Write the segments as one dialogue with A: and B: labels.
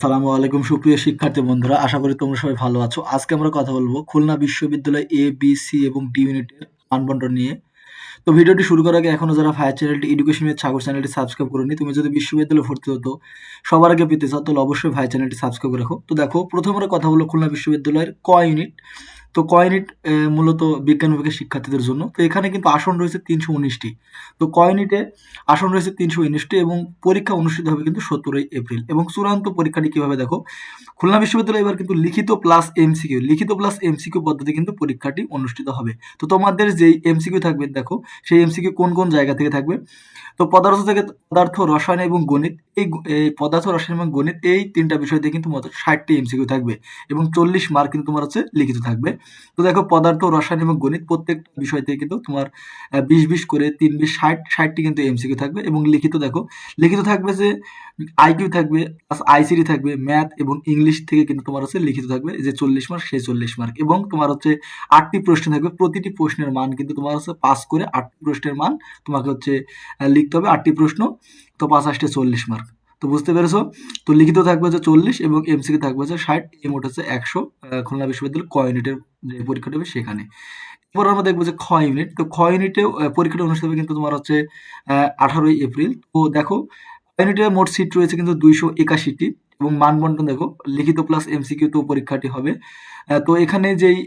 A: আসসালামু আলাইকুম, সুপ্রিয় শিক্ষার্থী বন্ধুরা, আশা করি তোমরা সবাই ভালো আছো। আজকে আমরা কথা বলব খুলনা বিশ্ববিদ্যালয় এ বি সি এবং ডি ইউনিটের মানবন্টন নিয়ে। তো ভিডিওটি শুরু করার আগে এখনও যারা ফায়ার চ্যানেলটি এডুকেশন উইথ সাগর চ্যানেলটি সাবস্ক্রাইব করোনি, তুমি যদি বিশ্ববিদ্যালয়ে ভর্তি হতো সবার আগে পেতে চাও, তাহলে অবশ্যই ফায়ার চ্যানেলটি সাবস্ক্রাইব রাখো। তো দেখো, প্রথম আমরা কথা বলব খুলনা বিশ্ববিদ্যালয়ের ক ইউনিট তো ক ইউনিট মূলত বিজ্ঞান বিভাগের শিক্ষার্থীদের জন্য। তো এখানে কিন্তু আসন রয়েছে তিনশো উনিশটি। তো ক ইউনিটে আসন রয়েছে তিনশো উনিশটি এবং পরীক্ষা অনুষ্ঠিত হবে কিন্তু সতেরোই এপ্রিল। এবং চূড়ান্ত পরীক্ষাটি কীভাবে দেখো? খুলনা বিশ্ববিদ্যালয় এবার কিন্তু লিখিত প্লাস এমসিকিউ লিখিত প্লাস এমসিকিউ পদ্ধতি কিন্তু পরীক্ষাটি অনুষ্ঠিত হবে। তো তোমাদের যেই এমসিকিউ থাকবে দেখো, সেই এমসিকিউ কোন কোন জায়গা থেকে থাকবে? তো পদার্থ থেকে পদার্থ, রসায়ন এবং গণিত, এই পদার্থ, রসায়ন এবং গণিত এই তিনটা বিষয় দিয়ে কিন্তু মোট ষাটটি এমসিকিউ থাকবে এবং চল্লিশ মার্ক কিন্তু তোমার হচ্ছে লিখিত থাকবে। তো দেখো পদার্থ, রসায়ন এবং গণিত প্রত্যেকটা বিষয় থেকে কিন্তু তোমার বিশ বিশ করে তিন বিশ ষাট, ষাটটি কিন্তু এমসিকিউ থাকবে এবং লিখিত দেখো, লিখিত থাকবে যে আইকিউ থাকবে প্লাস আইসিডি থাকবে ম্যাথ এবং ইংলিশ থেকে কিন্তু তোমার হচ্ছে লিখিত থাকবে যে চল্লিশ মার্ক সেই চল্লিশ মার্ক এবং তোমার হচ্ছে আটটি প্রশ্ন থাকবে, প্রতিটি প্রশ্নের মান কিন্তু তোমার হচ্ছে পাস করে আটটি প্রশ্নের মান তোমাকে হচ্ছে লিখতে হবে, আটটি প্রশ্ন, তো পাঁচ আসতে চল্লিশ মার্ক। তো বুঝতে পেরেছ? তো লিখিত থাকবে হচ্ছে চল্লিশ এবং এমসিকিউ থাকবে হচ্ছে ষাট এই মোট হচ্ছে একশো খুলনা বিশ্ববিদ্যালয় ক ইউনিটের যে পরীক্ষাটা হবে সেখানে। এরপর আমরা দেখব যে খ ইউনিট। তো খ ইউনিটেও আহ, পরীক্ষাটা অনুষ্ঠিত হবে কিন্তু তোমার হচ্ছে আঠারোই এপ্রিল। তো দেখো খ ইউনিটে মোট সিট রয়েছে কিন্তু দুইশো একাশিটি এবং মানবন্টন দেখো লিখিত প্লাস এমসিকিউ তো পরীক্ষাটি হবে। তো এখানে যেই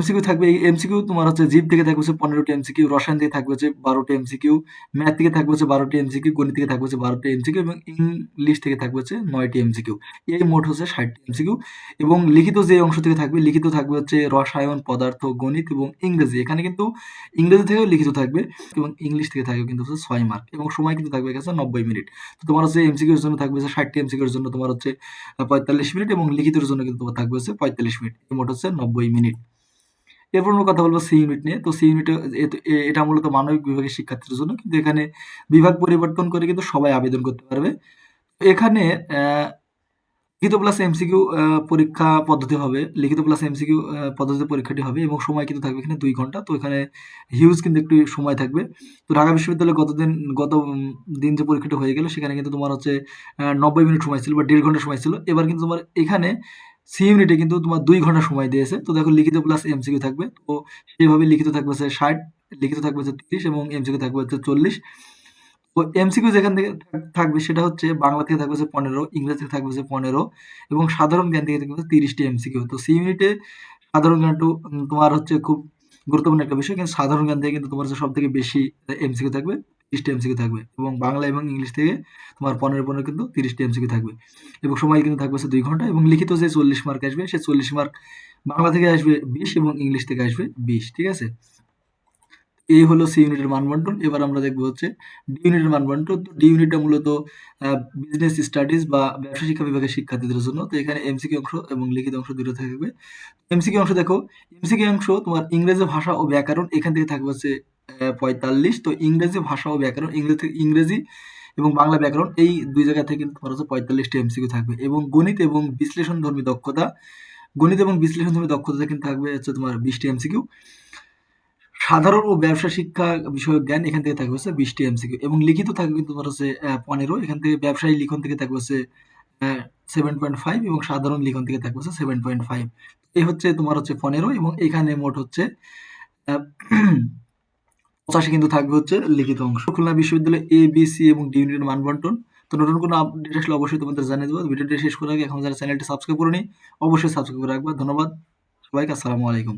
A: এমসিকিউ থাকবে এই এমসিকিউ তোমার হচ্ছে জীব থেকে থাকবে হচ্ছে পনেরোটি এমসিকিউ রসায়ন থেকে থাকবে হচ্ছে বারোটি এমসিকিউ ম্যাথ থেকে থাকবে হচ্ছে বারোটি এমসিকিউ গণিত থেকে থাকবে হচ্ছে বারোটি এমসিকিউ এবং ইংলিশ থেকে থাকবে হচ্ছে নয়টি এমসিকিউ এই মোট হচ্ছে ষাটটি এমসিকিউ এবং লিখিত যে অংশ থেকে থাকবে লিখিত থাকবে হচ্ছে রসায়ন পদার্থ গণিত এবং ইংরেজি এখানে কিন্তু ইংরেজি থেকেও লিখিত থাকবে এবং ইংলিশ থেকে থাকবে কিন্তু হচ্ছে ছয় মার্ক এবং সময় কিন্তু থাকবে কাছে নব্বই মিনিট তো তোমার হচ্ছে এমসিকিউর জন্য থাকবে হচ্ছে ষাটটি এমসিকিউর জন্য তোমার হচ্ছে পঁয়তাল্লিশ মিনিট এবং লিখিতের জন্য কিন্তু তোমার থাকবে হচ্ছে পঁয়তাল্লিশ মিনিট মোট হচ্ছে নব্বই মিনিট এরপর আমরা কথা বলব সি ইউনিট নিয়ে। তো সি ইউনিটে এটা মূলত মানবিক বিভাগের শিক্ষার্থীদের জন্য। কিন্তু এখানে বিভাগ পরিবর্তন করে কিন্তু সবাই আবেদন করতে পারবে। এখানে লিখিত প্লাস এমসিকিউ পরীক্ষা পদ্ধতি হবে। লিখিত প্লাস এমসিকিউ পদ্ধতিতে পরীক্ষাটি হবে এবং সময় কিন্তু থাকবে এখানে দুই ঘণ্টা। তো এখানে হিউজ কিন্তু একটু সময় থাকবে। তো ঢাকা বিশ্ববিদ্যালয়ে গতদিন, গত দিন যে পরীক্ষাটা হয়ে গেল, সেখানে কিন্তু তোমার হচ্ছে নব্বই মিনিট সময় ছিল বা দেড় ঘণ্টা সময় ছিল। এবার কিন্তু তোমার এখানে সি ইউনিটে কিন্তু তোমার দুই ঘণ্টা সময় দিয়েছে। তো দেখো লিখিত প্লাস এমসিকিউ থাকবে। তো সেইভাবে লিখিত থাকবে হচ্ছে ষাট, লিখিত থাকবে হচ্ছে তিরিশ এবং এমসিকিউ থাকবে হচ্ছে চল্লিশ। তো এমসিকিউ যেখান থেকে থাকবে সেটা হচ্ছে বাংলা থেকে থাকবে হচ্ছে পনেরো, ইংরেজি থেকে থাকবে হচ্ছে পনেরো এবং সাধারণ জ্ঞান থেকে থাকবে তিরিশটি এমসিকিউ তো সি ইউনিটে সাধারণ জ্ঞানটু তোমার হচ্ছে খুব গুরুত্বপূর্ণ একটা বিষয়। কিন্তু সাধারণ জ্ঞান থেকে কিন্তু তোমার সব থেকে বেশি এমসিকিউ থাকবে। তিরিশটি এমসিকিউ থাকবে এবং বাংলা এবং ইংলিশ থেকে তোমার পনেরো পনেরো কিন্তু তিরিশটি এমসিকিউ থাকবে। এবং সময় কিন্তু থাকবে দুই ঘণ্টা এবং লিখিত যে চল্লিশ মার্ক আসবে সে চল্লিশ মার্ক বাংলা থেকে আসবে বিশ এবং ইংলিশ থেকে আসবে বিশ, ঠিক আছে? এই হলো সি ইউনিটের মানবন্টন। এবার আমরা দেখব হচ্ছে ডি ইউনিটের মানবন্টন। তো ডি ইউনিটটা মূলত বিজনেস স্টাডিজ বা ব্যবসা শিক্ষা বিভাগের শিক্ষার্থীদের জন্য। তো এখানে এমসিকিউ অংশ এবং লিখিত অংশ দুটো থাকবে। এমসিকিউ অংশ দেখো। এমসিকিউ অংশ তোমার ইংরেজি ভাষা ও ব্যাকরণ এখান থেকে থাকবে হচ্ছে পঁয়তাল্লিশ, তো ইংরেজি ভাষা ও ব্যাকরণ, ইংরেজি ইংরেজি এবং বাংলা ব্যাকরণ, এই দুই জায়গা থেকে কিন্তু তোমার হচ্ছে পঁয়তাল্লিশটি এমসিকিউ থাকবে। এবং গণিত এবং বিশ্লেষণ বিশ্লেষণধর্মী দক্ষতা, গণিত এবং বিশ্লেষণধর্মী দক্ষতা কিন্তু থাকবে হচ্ছে তোমার বিশটি এমসিকিউ। সাধারণ ও ব্যবসা শিক্ষা বিষয়ক জ্ঞান এখান থেকে থাকবে হচ্ছে বিশটি এমসিকিউ এবং লিখিত থাকবে কিন্তু তোমার হচ্ছে পনেরো। এখান থেকে ব্যবসায়ী লিখন থেকে থাকবে হচ্ছে সেভেন পয়েন্ট ফাইভ এবং সাধারণ লিখন থেকে থাকবে হচ্ছে সেভেন পয়েন্ট ফাইভ এই হচ্ছে তোমার হচ্ছে পনেরো এবং এখানে মোট হচ্ছে পঁচাশি কিন্তু থাকবে হচ্ছে লিখিত অংশ। খুলনা বিশ্ববিদ্যালয় এ বি সি এবং ডি ইউনিটের মান বন্টন। তো নতুন কোনো আপডেট আসলে অবশ্যই তোমাদের জানিয়ে দেবো। ভিডিওটি শেষ করে আগে এখন যারা চ্যানেলটি সাবস্ক্রাইব করে নিই অবশ্যই সাবস্ক্রাইব করে রাখবা। ধন্যবাদ। সবাইকে আসসালামু আলাইকুম।